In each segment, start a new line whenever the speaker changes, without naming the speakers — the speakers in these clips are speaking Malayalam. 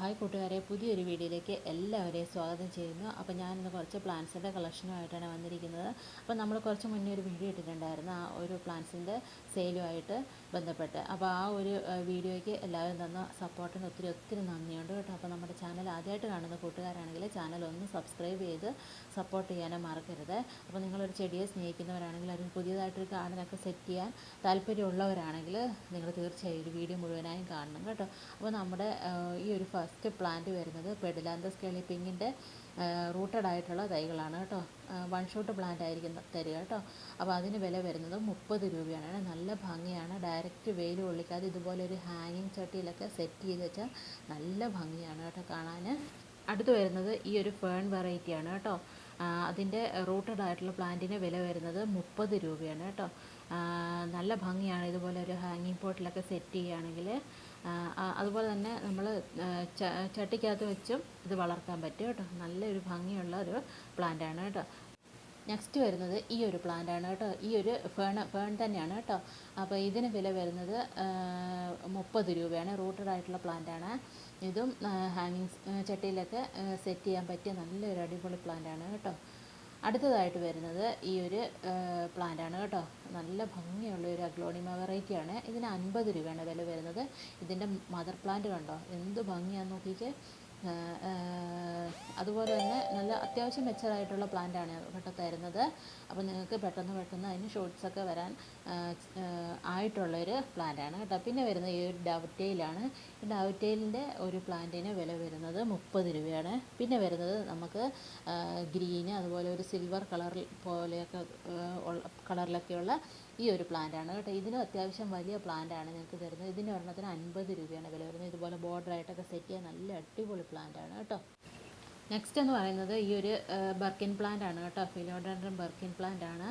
ഹായ് കൂട്ടുകാരെ പുതിയൊരു വീഡിയോയിലേക്ക് എല്ലാവരെയും സ്വാഗതം ചെയ്യുന്നു. അപ്പോൾ ഞാനിന്ന് കുറച്ച് പ്ലാന്റ്സിന്റെ കളക്ഷനുമായിട്ടാണ് വന്നിരിക്കുന്നത്. അപ്പോൾ നമ്മൾ കുറച്ച് മുന്നേ ഒരു വീഡിയോ ഇട്ടിട്ടുണ്ടായിരുന്നു. ആ ഒരു പ്ലാന്റ്സിന്റെ സെയിലുമായിട്ട് ബന്ധപ്പെട്ട്. അപ്പോൾ ആ ഒരു വീഡിയോയ്ക്ക് എല്ലാവരും തന്ന സപ്പോർട്ടിന് ഒത്തിരി ഒത്തിരി നന്ദിയുണ്ട് കേട്ടോ. അപ്പോൾ നമ്മുടെ ചാനൽ ആദ്യമായിട്ട് കാണുന്ന കൂട്ടുകാരാണെങ്കിൽ ചാനൽ ഒന്ന് സബ്സ്ക്രൈബ് ചെയ്ത് സപ്പോർട്ട് ചെയ്യാനും മറക്കരുത്. അപ്പോൾ നിങ്ങളൊരു ചെടിയെ സ്നേഹിക്കുന്നവരാണെങ്കിൽ അതിന് പുതിയതായിട്ടൊരു ഗാർഡനൊക്കെ സെറ്റ് ചെയ്യാൻ താല്പര്യമുള്ളവരാണെങ്കിൽ നിങ്ങൾ തീർച്ചയായും ഒരു വീഡിയോ മുഴുവനായും കാണണം കേട്ടോ. അപ്പോൾ നമ്മുടെ ഈ ഒരു ഫസ്റ്റ് പ്ലാന്റ് വരുന്നത് പെഡിലാന്തസ് കെളിപ്പിങ്ങിന്റെ റൂട്ടഡ് ആയിട്ടുള്ള തൈകളാണ് കേട്ടോ. വൺ ഷോട്ട് പ്ലാന്റ് ആയിരിക്കും തരിക കേട്ടോ. അപ്പോൾ അതിന് വില വരുന്നത് മുപ്പത് രൂപയാണ്. നല്ല ഭംഗിയാണ്. ഡയറക്റ്റ് വെയിൽ കൊള്ളിക്കാതെ ഇതുപോലെ ഒരു ഹാങ്ങിങ് ചട്ടിയിലൊക്കെ സെറ്റ് ചെയ്ത് വെച്ചാൽ നല്ല ഭംഗിയാണ് കേട്ടോ കാണാൻ. അടുത്ത് വരുന്നത് ഈ ഒരു ഫേൺ വെറൈറ്റിയാണ് കേട്ടോ. അതിന്റെ റൂട്ടഡ് ആയിട്ടുള്ള പ്ലാന്റിന് വില വരുന്നത് മുപ്പത് രൂപയാണ് കേട്ടോ. നല്ല ഭംഗിയാണ് ഇതുപോലെ ഒരു ഹാങ്ങിങ് പോട്ടിലൊക്കെ സെറ്റ് ചെയ്യുകയാണെങ്കിൽ. അതുപോലെ തന്നെ നമ്മൾ ചട്ടിക്കകത്ത് വെച്ചും ഇത് വളർത്താൻ പറ്റും കേട്ടോ. നല്ലൊരു ഭംഗിയുള്ള ഒരു പ്ലാന്റാണ് കേട്ടോ. നെക്സ്റ്റ് വരുന്നത് ഈ ഒരു പ്ലാന്റ് ആണ് കേട്ടോ. ഈ ഒരു ഫേൺ ഫേൺ തന്നെയാണ് കേട്ടോ. അപ്പോൾ ഇതിന് വില വരുന്നത് മുപ്പത് രൂപയാണ്. റൂട്ടഡ് ആയിട്ടുള്ള പ്ലാന്റ് ആണ്. ഇതും ഹാങ്ങിങ് ചട്ടിയിലൊക്കെ സെറ്റ് ചെയ്യാൻ പറ്റിയ നല്ലൊരു അടിപൊളി പ്ലാന്റ് ആണ് കേട്ടോ. അടുത്തതായിട്ട് വരുന്നത് ഈ ഒരു പ്ലാന്റ് ആണ് കേട്ടോ. നല്ല ഭംഗിയുള്ള ഒരു അഗ്ലോണിമ വെറൈറ്റി ആണ്. ഇതിന് അൻപത് രൂപയാണ് വില വരുന്നത്. ഇതിന്റെ മദർ പ്ലാന്റ് കണ്ടോ? എന്ത് ഭംഗിയാന്ന് നോക്കിക്കേ. അതുപോലെ തന്നെ നല്ല അത്യാവശ്യം മെച്ചറായിട്ടുള്ള പ്ലാന്റാണ് കേട്ടോ തരുന്നത്. അപ്പോൾ നിങ്ങൾക്ക് പെട്ടെന്ന് പെട്ടെന്ന് അതിന് ഷോർട്ട്സൊക്കെ വരാൻ ആയിട്ടുള്ളൊരു പ്ലാന്റാണ് കേട്ടോ. പിന്നെ വരുന്നത് ഈ ഒരു ഡവറ്റെയിലാണ്. ഈ ഡവറ്റെയിലിന്റെ ഒരു പ്ലാന്റിന് വില വരുന്നത് മുപ്പത് രൂപയാണ്. പിന്നെ വരുന്നത് നമുക്ക് ഗ്രീന് അതുപോലെ ഒരു സിൽവർ കളറിൽ പോലെയൊക്കെ കളറിലൊക്കെയുള്ള ഈ ഒരു പ്ലാന്റാണ് കേട്ടോ. ഇതിനും അത്യാവശ്യം വലിയ പ്ലാന്റാണ് നിങ്ങൾക്ക് തരുന്നത്. ഇതിന് ഒരെണ്ണത്തിന് അൻപത് രൂപയാണ് വില വരുന്നത്. ഇതുപോലെ ബോർഡറായിട്ടൊക്കെ സെറ്റ് ചെയ്യാൻ നല്ല അടിപൊളി പ്ലാന്റാണ് കേട്ടോ. നെക്സ്റ്റ് എന്ന് പറയുന്നത് ഈ ഒരു ബർക്കിൻ പ്ലാന്റ് ആണ് കേട്ടോ. ഫിലോഡൻഡ്രൻ ബർക്കിൻ പ്ലാന്റ് ആണ്.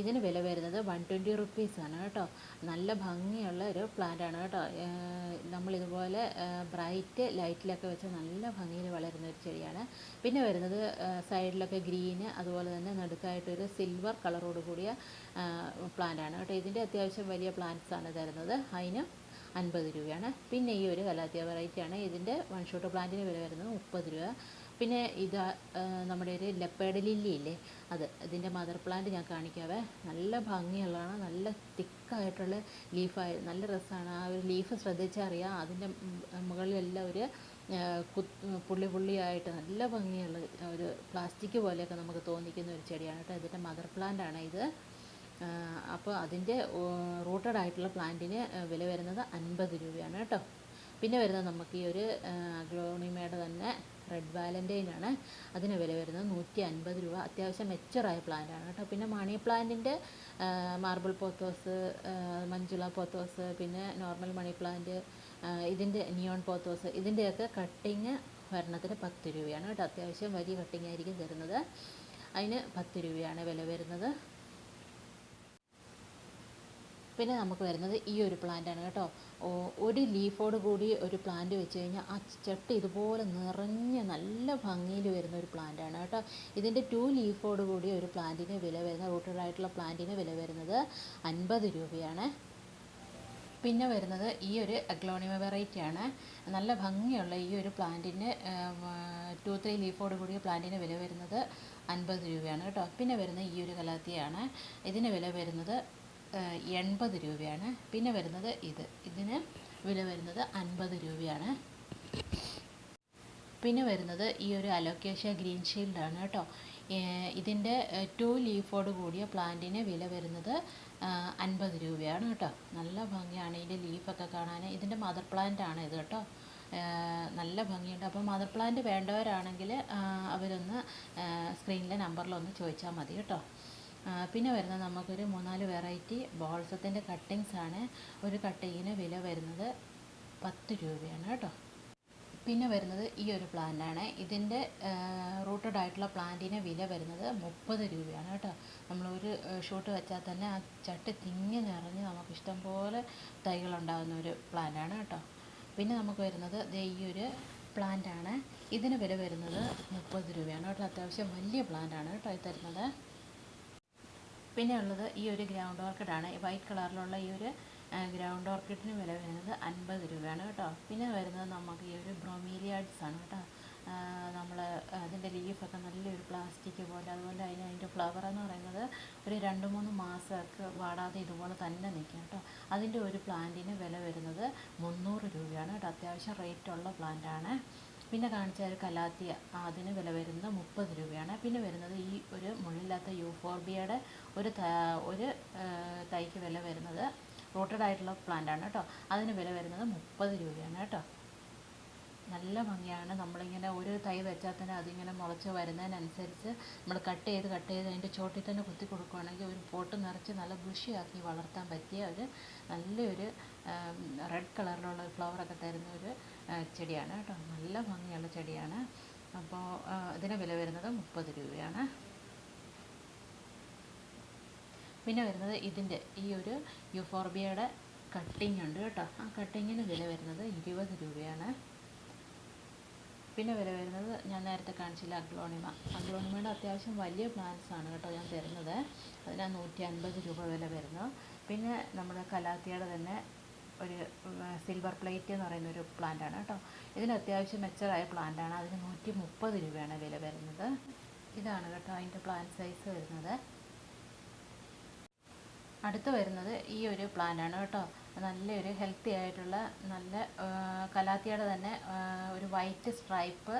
ഇതിന് വില വരുന്നത് വൺ ട്വന്റി റുപ്പീസ് ആണ് കേട്ടോ. നല്ല ഭംഗിയുള്ള ഒരു പ്ലാന്റ് ആണ് കേട്ടോ. നമ്മൾ നമ്മളിതുപോലെ ബ്രൈറ്റ് ലൈറ്റിലൊക്കെ വെച്ച് നല്ല ഭംഗിയിൽ വളരുന്ന ഒരു ചെടിയാണ്. പിന്നെ വരുന്നത് സൈഡിലൊക്കെ ഗ്രീന് അതുപോലെ തന്നെ നടുക്കായിട്ടൊരു സിൽവർ കളറോട് കൂടിയ പ്ലാന്റ് ആണ് കേട്ടോ. ഇതിന്റെ അത്യാവശ്യം വലിയ പ്ലാന്റ്സ് ആണ് തരുന്നത്. അതിന് അൻപത് രൂപയാണ്. പിന്നെ ഈ ഒരു കലാത്തിയ വെറൈറ്റിയാണ് ഇതിന്റെ വൺ ഷോട്ട് പ്ലാന്റിന് വില വരുന്നത് മുപ്പത് രൂപ. പിന്നെ ഇത് നമ്മുടെ ഒരു ലില്ലി ഇല്ലേ? അത് ഇതിന്റെ മദർ പ്ലാന്റ് ഞാൻ കാണിക്കാവേ. നല്ല ഭംഗിയുള്ളതാണ് നല്ല തിക്കായിട്ടുള്ള ലീഫായി നല്ല രസമാണ്. ആ ഒരു ലീഫ് ശ്രദ്ധിച്ചാൽ അറിയാം അതിന്റെ മുകളിലെല്ലാം ഒരു പുള്ളി പുള്ളിയായിട്ട് നല്ല ഭംഗിയുള്ള ഒരു പ്ലാസ്റ്റിക് പോലെയൊക്കെ നമുക്ക് തോന്നിക്കുന്ന ഒരു ചെടിയാണ് കേട്ടോ. ഇതിന്റെ മദർ പ്ലാന്റ് ആണ് ഇത്. അപ്പോൾ അതിന്റെ റൂട്ടഡ് ആയിട്ടുള്ള പ്ലാന്റിന് വില വരുന്നത് അൻപത് രൂപയാണ് കേട്ടോ. പിന്നെ വരുന്നത് നമുക്ക് ഈ ഒരു ഗ്ലോണിമയുടെ തന്നെ. റെഡ് വാലന്റൈൻ ആണ് അതിന് വില വരുന്നത് നൂറ്റി അൻപത് രൂപ. അത്യാവശ്യം മെച്ചറായ പ്ലാന്റ് ആണ് കേട്ടോ. പിന്നെ മണി പ്ലാന്റിന്റെ മാർബിൾ പോത്തോസ് മഞ്ജുള പോത്തോസ് പിന്നെ നോർമൽ മണി പ്ലാന്റ് ഇതിന്റെ നിയോൺ പോത്തോസ് ഇതിന്റെയൊക്കെ കട്ടിങ് വരണത്തിന് പത്ത് രൂപയാണ് കേട്ടോ. അത്യാവശ്യം വലിയ കട്ടിങ് ആയിരിക്കും തരുന്നത്. അതിന് പത്ത് രൂപയാണ് വില വരുന്നത്. പിന്നെ നമുക്ക് വരുന്നത് ഈ ഒരു പ്ലാന്റാണ് കേട്ടോ. ഒരു ലീഫോട് കൂടി ഒരു പ്ലാന്റ് വെച്ച് കഴിഞ്ഞാൽ ആ ചട്ടി ഇതുപോലെ നിറഞ്ഞ് നല്ല ഭംഗിയിൽ വരുന്ന ഒരു പ്ലാന്റാണ് കേട്ടോ. ഇതിന്റെ ടു ലീഫോട് കൂടി ഒരു പ്ലാന്റിന് വില വരുന്ന റൂട്ടഡായിട്ടുള്ള പ്ലാന്റിന് വില വരുന്നത് അൻപത് രൂപയാണ്. പിന്നെ വരുന്നത് ഈ ഒരു അഗ്ലോണിമ വെറൈറ്റി ആണ്. നല്ല ഭംഗിയുള്ള ഈ ഒരു പ്ലാന്റിന് ടു ത്രീ ലീഫോട് കൂടിയ പ്ലാന്റിന് വില വരുന്നത് അൻപത് രൂപയാണ് കേട്ടോ. പിന്നെ വരുന്ന ഈ ഒരു കലാത്തിയാണ്. ഇതിന് വില വരുന്നത് എൺപത് രൂപയാണ്. പിന്നെ വരുന്നത് ഇത്. ഇതിന് വില വരുന്നത് അൻപത് രൂപയാണ്. പിന്നെ വരുന്നത് ഈ ഒരു അലോക്കേഷ്യ ഗ്രീൻ ഷീൽഡാണ് കേട്ടോ. ഇതിന്റെ ടു ലീഫോട് കൂടിയ പ്ലാന്റിന് വില വരുന്നത് അൻപത് രൂപയാണ് കേട്ടോ. നല്ല ഭംഗിയാണ് ഇതിന്റെ ലീഫൊക്കെ കാണാൻ. ഇതിന്റെ മദർ പ്ലാന്റ് ആണ് ഇത് കേട്ടോ. നല്ല ഭംഗിയുണ്ട്. അപ്പോൾ മദർ പ്ലാന്റ് വേണ്ടവരാണെങ്കിൽ അവരൊന്ന് സ്ക്രീനിലെ നമ്പറിലൊന്ന് ചോദിച്ചാൽ മതി കേട്ടോ. പിന്നെ വരുന്നത് നമുക്കൊരു മൂന്നാൽ വെറൈറ്റി ബോൾസത്തിന്റെ കട്ടിങ്സ് ആണ്. ഒരു കട്ടിങ്ങിന് വില വരുന്നത് പത്ത് രൂപയാണ് കേട്ടോ. പിന്നെ വരുന്നത് ഈ ഒരു പ്ലാന്റാണ് ഇതിന്റെ റൂട്ടഡ് ആയിട്ടുള്ള പ്ലാന്റിന് വില വരുന്നത് മുപ്പത് രൂപയാണ് കേട്ടോ. നമ്മളൊരു ഷൂട്ട് വെച്ചാൽ തന്നെ ആ ചട്ടി തിങ്ങി നിറഞ്ഞ് നമുക്ക് ഇഷ്ടംപോലെ തൈകളുണ്ടാകുന്ന ഒരു പ്ലാന്റാണ് കേട്ടോ. പിന്നെ നമുക്ക് വരുന്നത് ഈ ഒരു പ്ലാന്റാണ് ഇതിന് വില വരുന്നത് മുപ്പത് രൂപയാണ് കേട്ടോ. അത്യാവശ്യം വലിയ പ്ലാന്റാണ് കേട്ടോ ഇത് തരുന്നത്. പിന്നെ ഉള്ളത് ഈ ഒരു ഗ്രൗണ്ട് ഓർക്കിഡാണ് വൈറ്റ് കളറിലുള്ള ഈ ഒരു ഗ്രൗണ്ട് ഓർക്കിഡിന് വില വരുന്നത് അൻപത് രൂപയാണ് കേട്ടോ. പിന്നെ വരുന്നത് നമുക്ക് ഈ ഒരു ബ്രോമീലിയാഡ്സ് ആണ് കേട്ടോ. നമ്മൾ അതിന്റെ ലീഫൊക്കെ നല്ലൊരു പ്ലാസ്റ്റിക് പോലെ അതുപോലെ അതിന് അതിന്റെ ഫ്ലവർ എന്ന് പറയുന്നത് ഒരു രണ്ട് മൂന്ന് മാസമൊക്കെ വാടാതെ ഇതുപോലെ തന്നെ നിൽക്കും കേട്ടോ. അതിന്റെ ഒരു പ്ലാന്റിന് വില വരുന്നത് മുന്നൂറ് രൂപയാണ് കേട്ടോ. അത്യാവശ്യം റേറ്റുള്ള പ്ലാന്റാണ് പിന്നെ കാണിച്ച ഒരു കലാത്തിയ അതിന് വില വരുന്നത് മുപ്പത് രൂപയാണ്. പിന്നെ വരുന്നത് ഈ ഒരു മുള്ളില്ലാത്ത യൂഫോർബിയയുടെ ഒരു ഒരു തൈക്ക് വില വരുന്നത് റോട്ടഡ് ആയിട്ടുള്ള പ്ലാന്റാണ് കേട്ടോ. അതിന് വില വരുന്നത് മുപ്പത് രൂപയാണ് കേട്ടോ. നല്ല ഭംഗിയാണ്. നമ്മളിങ്ങനെ ഒരു തൈ വെച്ചാൽ തന്നെ അതിങ്ങനെ മുളച്ച് വരുന്നതിനനുസരിച്ച് നമ്മൾ കട്ട് ചെയ്ത് കട്ട് ചെയ്ത് അതിന്റെ ചോട്ടിൽ തന്നെ കുത്തി കൊടുക്കുകയാണെങ്കിൽ ഒരു പോട്ട് നിറച്ച് നല്ല ബുഷിയാക്കി വളർത്താൻ പറ്റിയ ഒരു നല്ലൊരു റെഡ് കളറിലുള്ള ഫ്ലവറൊക്കെ തരുന്ന ഒരു ചെടിയാണ് കേട്ടോ. നല്ല ഭംഗിയുള്ള ചെടിയാണ്. അപ്പോൾ ഇതിന് വില വരുന്നത് മുപ്പത് രൂപയാണ്. പിന്നെ വരുന്നത് ഇതിന്റെ ഈ ഒരു യുഫോർബിയയുടെ കട്ടിങ് ഉണ്ട് കേട്ടോ. ആ കട്ടിങ്ങിന് വില വരുന്നത് ഇരുപത് രൂപയാണ്. പിന്നെ വില വരുന്നത് ഞാൻ നേരത്തെ കാണിച്ചില്ല അഗ്ലോണിമ. അഗ്ലോണിമയുടെ അത്യാവശ്യം വലിയ പ്ലാന്റ്സ് ആണ് കേട്ടോ ഞാൻ തരുന്നത്. അതിന് നൂറ്റി അൻപത് രൂപ വില വരുന്നു. പിന്നെ നമ്മുടെ കലാത്തിയുടെ തന്നെ ഒരു സിൽവർ പ്ലേറ്റ് എന്ന് പറയുന്ന ഒരു പ്ലാന്റ് ആണ് കേട്ടോ. ഇതിന് അത്യാവശ്യം മെച്ചറായ പ്ലാന്റ് ആണ്. അതിന് നൂറ്റി മുപ്പത് രൂപയാണ് വില വരുന്നത്. ഇതാണ് കേട്ടോ അതിന്റെ പ്ലാന്റ് സൈസ് വരുന്നത്. അടുത്ത് വരുന്നത് ഈ ഒരു പ്ലാന്റ് ആണ് കേട്ടോ. നല്ലൊരു ഹെൽത്തി ആയിട്ടുള്ള നല്ല കലാത്തിയുടെ തന്നെ ഒരു വൈറ്റ് സ്ട്രൈപ്പ്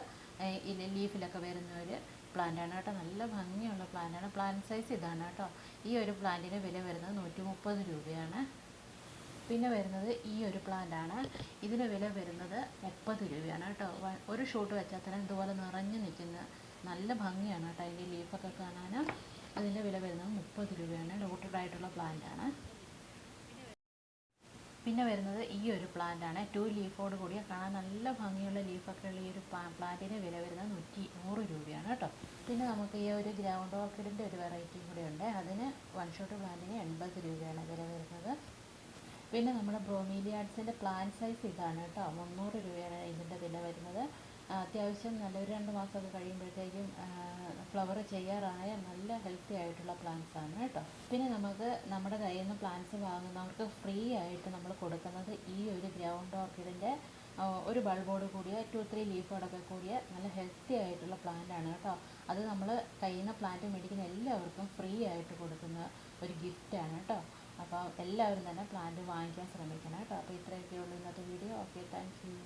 ലീഫിലൊക്കെ വരുന്ന ഒരു പ്ലാന്റാണ് കേട്ടോ. നല്ല ഭംഗിയുള്ള പ്ലാന്റാണ് പ്ലാന്റ് സൈസ് ഇതാണ് കേട്ടോ. ഈ ഒരു പ്ലാന്റിന് വില വരുന്നത് നൂറ്റി രൂപയാണ്. പിന്നെ വരുന്നത് ഈ ഒരു പ്ലാന്റ് ആണ്. ഇതിന് വില വരുന്നത് മുപ്പത് രൂപയാണ് കേട്ടോ. ഒരു ഷൂട്ട് വെച്ചാൽ തന്നെ ഇതുപോലെ നിറഞ്ഞു നിൽക്കുന്ന നല്ല ഭംഗിയാണ് കേട്ടോ അതിന്റെ ലീഫൊക്കെ കാണാൻ. അതിന്റെ വില വരുന്നത് മുപ്പത് രൂപയാണ്. ലോട്ടഡ് ആയിട്ടുള്ള പ്ലാന്റ് ആണ്. പിന്നെ വരുന്നത് ഈ ഒരു പ്ലാന്റ് ആണ്. ടു ലീഫോട് കൂടിയ കാണാൻ നല്ല ഭംഗിയുള്ള ലീഫൊക്കെ ഉള്ള ഈ ഒരു പ്ലാന്റിന് വില വരുന്നത് നൂറ്റി നൂറ് രൂപയാണ് കേട്ടോ. പിന്നെ നമുക്ക് ഈ ഒരു ഗ്രൗണ്ട് ഓർക്കിഡിന്റെ ഒരു വെറൈറ്റിയും കൂടെ ഉണ്ട്. അതിന് വൺ ഷോട്ട് പ്ലാന്റിന് എൺപത് രൂപയാണ് വില വരുന്നത്. പിന്നെ നമ്മുടെ ബ്രോമീലിയാഡ്സിന്റെ പ്ലാന്റ് സൈസ് ഇതാണ് കേട്ടോ. മുന്നൂറ് രൂപയാണ് ഇതിന്റെ വില വരുന്നത്. അത്യാവശ്യം നല്ലൊരു രണ്ട് മാസമൊക്കെ കഴിയുമ്പോഴത്തേക്കും ഫ്ലവർ ചെയ്യാറായ നല്ല ഹെൽത്തി ആയിട്ടുള്ള പ്ലാന്റ്സ് ആണ് കേട്ടോ. പിന്നെ നമുക്ക് നമ്മുടെ കയ്യിൽ നിന്ന് പ്ലാന്റ്സ് വാങ്ങുന്നവർക്ക് ഫ്രീ ആയിട്ട് നമ്മൾ കൊടുക്കുന്നത് ഈ ഒരു ഗ്രൗണ്ട് ഓർക്കിഡിന്റെ ഒരു ബൾബോട് കൂടിയ ടു ത്രീ ലീഫോടൊക്കെ കൂടിയ നല്ല ഹെൽത്തി ആയിട്ടുള്ള പ്ലാന്റ് ആണ് കേട്ടോ. അത് നമ്മൾ കയ്യിൽ നിന്ന് പ്ലാന്റ് മേടിക്കുന്ന എല്ലാവർക്കും ഫ്രീ ആയിട്ട് കൊടുക്കുന്ന ഒരു ഗിഫ്റ്റാണ് കേട്ടോ. അപ്പോൾ എല്ലാവരും തന്നെ പ്ലാന്റ് വാങ്ങിക്കാൻ ശ്രമിക്കണം കേട്ടോ. അപ്പോൾ ഇത്രയൊക്കെ ഉള്ളൂ ഇന്നത്തെ വീഡിയോ ഓക്കെ താങ്ക് യു